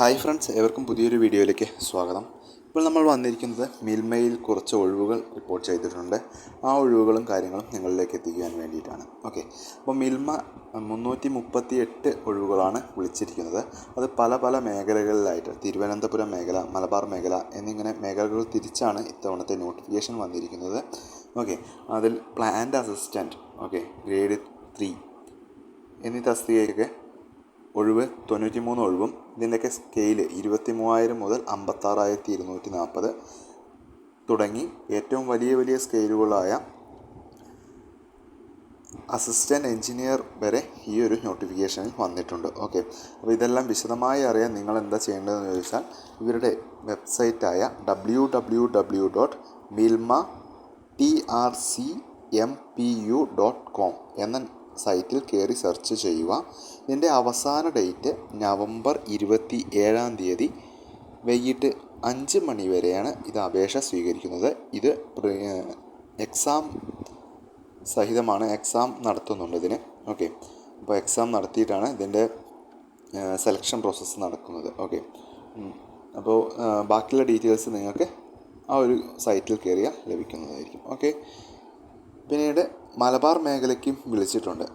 Hi friends ഏവർക്കും പുതിയൊരു വീഡിയോയിലേക്ക് സ്വാഗതം. ഇപ്പോൾ നമ്മൾ വന്നിരിക്കുന്നത് മിൽമയിൽ കുറച്ച് ഒഴിവുകൾ റിപ്പോർട്ട് ചെയ്തിട്ടുണ്ട്. ആ ഒഴിവുകളും കാര്യങ്ങളും നിങ്ങളിലേക്ക് എത്തിക്കാൻ വേണ്ടിയിട്ടാണ്. ഓക്കെ. അപ്പോൾ മിൽമ മുന്നൂറ്റി മുപ്പത്തി എട്ട് ഒഴിവുകളാണ് വിളിച്ചിരിക്കുന്നത്. അത് പല പല മേഖലകളിലായിട്ട് തിരുവനന്തപുരം മേഖല മലബാർ മേഖല എന്നിങ്ങനെ മേഖലകൾ തിരിച്ചാണ് ഇത്തവണത്തെ നോട്ടിഫിക്കേഷൻ വന്നിരിക്കുന്നത്. ഓക്കെ. അതിൽ plant assistant okay grade three എന്നീ തസ്തികയ്ക്ക് ഒഴിവ് തൊണ്ണൂറ്റി മൂന്ന് ഒഴിവും ഇതിന്റെയൊക്കെ സ്കെയിൽ ഇരുപത്തി മൂവായിരം മുതൽ അമ്പത്താറായിരത്തി ഇരുന്നൂറ്റി നാൽപ്പത് തുടങ്ങി ഏറ്റവും വലിയ വലിയ സ്കെയിലുകളായ അസിസ്റ്റന്റ് എഞ്ചിനീയർ വരെ ഈ ഒരു നോട്ടിഫിക്കേഷനിൽ വന്നിട്ടുണ്ട്. ഓക്കെ അപ്പോൾ ഇതെല്ലാം വിശദമായി അറിയാൻ നിങ്ങൾ എന്താ ചെയ്യേണ്ടതെന്ന് ചോദിച്ചാൽ ഇവരുടെ വെബ്സൈറ്റായ W W W dot Milma T R C M P U dot com എന്ന സൈറ്റിൽ കയറി സെർച്ച് ചെയ്യുക. ഇതിന്റെ അവസാന ഡേറ്റ് നവംബർ ഇരുപത്തി ഏഴാം തീയതി വൈകിട്ട് അഞ്ച് മണി വരെയാണ് ഇത് അപേക്ഷ സ്വീകരിക്കുന്നത്. ഇത് എക്സാം സഹിതമാണ് എക്സാം നടത്തുന്നുണ്ട് ഇതിന്. ഓക്കെ. അപ്പോൾ എക്സാം നടത്തിയിട്ടാണ് ഇതിന്റെ സെലക്ഷൻ പ്രോസസ്സ് നടക്കുന്നത്. ഓക്കെ. അപ്പോൾ ബാക്കിയുള്ള ഡീറ്റെയിൽസ് നിങ്ങൾക്ക് ആ ഒരു സൈറ്റിൽ കയറിയാൽ ലഭിക്കുന്നതായിരിക്കും. ഓക്കെ. പിന്നീട് മലബാർ മേഖലയ്ക്കും വിളിച്ചിട്ടുണ്ട്.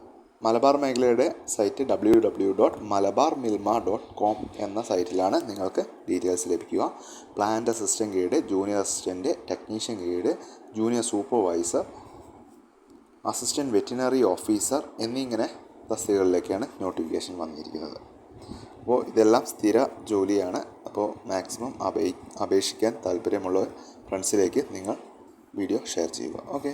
മലബാർ മേഖലയുടെ site W W dot Malabar Milma dot com എന്ന സൈറ്റിലാണ് നിങ്ങൾക്ക് ഡീറ്റെയിൽസ് ലഭിക്കുക. Plant assistant guide junior assistant technician guide junior supervisor assistant veterinary officer എന്നിങ്ങനെ തസ്തികകളിലേക്കാണ് നോട്ടിഫിക്കേഷൻ വന്നിരിക്കുന്നത്. അപ്പോൾ ഇതെല്ലാം സ്ഥിര ജോലിയാണ്. അപ്പോൾ മാക്സിമം അപേ അപേക്ഷിക്കാൻ താല്പര്യമുള്ള ഫ്രണ്ട്സിലേക്ക് നിങ്ങൾ വീഡിയോ ഷെയർ ചെയ്യുക. ഓക്കെ